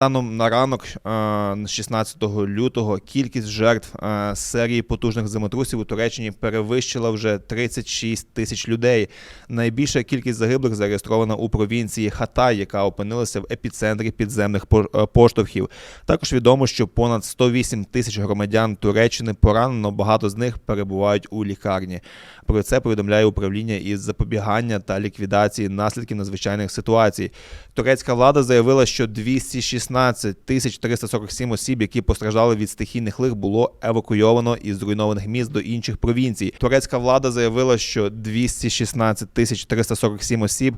Станом на ранок, е, 16 лютого, кількість жертв е, серії потужних землетрусів у Туреччині перевищила вже 36 тисяч людей. Найбільша кількість загиблих зареєстрована у провінції Хатай, яка опинилася в епіцентрі підземних е, поштовхів. Також відомо, що понад 108 тисяч громадян Туреччини поранено. Багато з них перебувають у лікарні. Про це повідомляє управління із запобігання та ліквідації наслідків надзвичайних ситуацій. Турецька влада заявила, що 216 тисяч 347 осіб, які постраждали від стихійних лих, було евакуйовано із зруйнованих міст до інших провінцій. Турецька влада заявила, що 216 тисяч 347 осіб.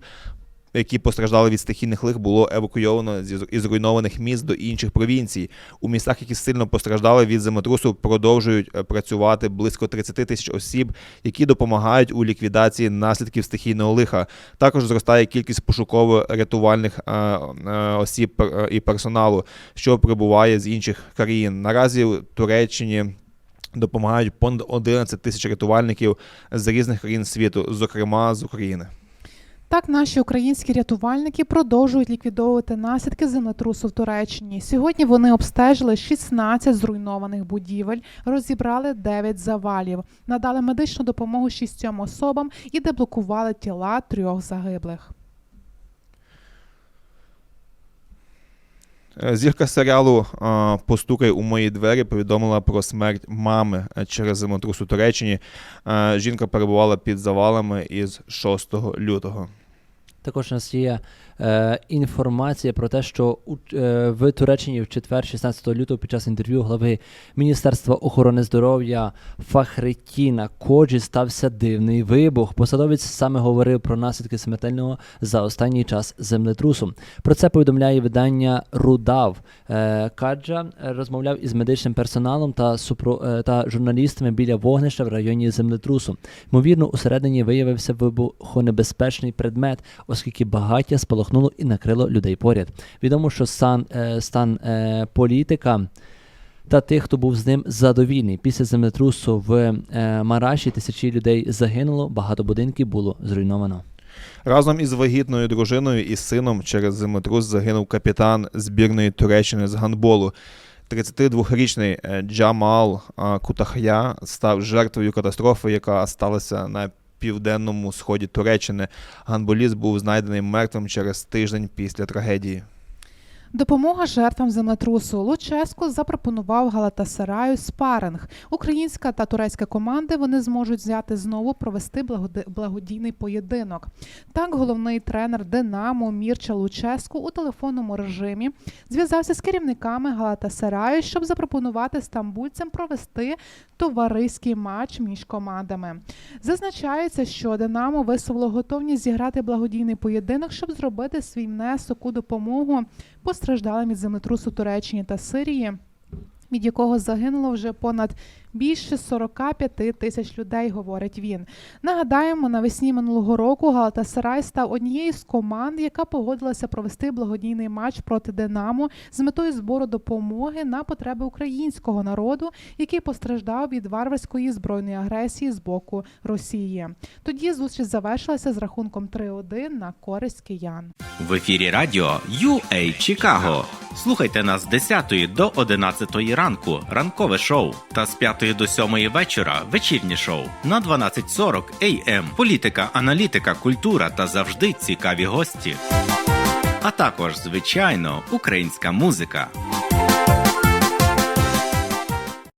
Які постраждали від стихійних лих, було евакуйовано із зруйнованих міст до інших провінцій. У містах, які сильно постраждали від землетрусу, продовжують е, працювати близько 30 тисяч осіб, які допомагають у ліквідації наслідків стихійного лиха. Також зростає кількість пошуково-рятувальних е, е, осіб і персоналу, що прибуває з інших країн. Наразі у Туреччині. Допомагають понад 11 тисяч рятувальників з різних країн світу, зокрема з України. Так, наші українські рятувальники продовжують ліквідовувати наслідки землетрусу в Туреччині. Сьогодні вони обстежили 16 зруйнованих будівель, розібрали 9 завалів, надали медичну допомогу шістьом особам і деблокували тіла трьох загиблих. Е, Зірка серіалу е, Постукай у мої двері повідомила про смерть мами е, через землетрус у Туреччині. Жінка перебувала під завалами із 6 лютого. Також у нас є е, інформація про те, що у, е, в Туреччині в четвер, 16 лютого, під час інтерв'ю глави Міністерства охорони здоров'я Фахретіна Коджі стався дивний вибух. Посадовець саме говорив про наслідки смертельного за останній час землетрусу. Про це повідомляє видання Рудав. Е, Каджа розмовляв із медичним персоналом та, супро, е, та журналістами біля вогнища в районі землетрусу. Ймовірно, усередині виявився вибухонебезпечний предмет, оскільки багаття спалахнуло і накрило людей поряд. Відомо, що е, стан е, політика. Та тих, хто був з ним задовільний. Після землетрусу в е, Мараші тисячі людей загинуло, багато будинків було зруйновано. Разом із вагітною дружиною і сином через землетрус загинув капітан збірної Туреччини з гандболу. 32-річний е, Джамал Кутахя став жертвою катастрофи, яка сталася на південному сході Туреччини. Гандболіст був знайдений мертвим через тиждень після трагедії. Допомога жертвам землетрусу Луческу запропонував Галатасараю спаринг. Українська та турецька команди вони зможуть взяти знову провести благодійний поєдинок. Так, головний тренер Динамо Мірча Луческу у телефонному режимі зв'язався з керівниками Галатасараю, щоб запропонувати стамбульцям провести товариський матч між командами. Зазначається, що Динамо висловило готовність зіграти благодійний поєдинок, щоб зробити свій внесок у допомогу постраждалим від землетрусу Туреччини та Сирії, від якого загинуло вже понад більше 45 тисяч людей, говорить він. Нагадаємо, навесні минулого року Галатасарай став однією з команд, яка погодилася провести благодійний матч проти Динамо з метою збору допомоги на потреби українського народу, який постраждав від варварської збройної агресії з боку Росії. Тоді зустріч завершилася з рахунком 3-1 на користь киян. В ефірі радіо UA Чикаго. Слухайте нас з 10 до 11 ранку, ранкове шоу, та з 5 до 7 вечора вечірнє шоу на 12.40 AM. Політика, аналітика, культура та завжди цікаві гості. А також, звичайно, українська музика.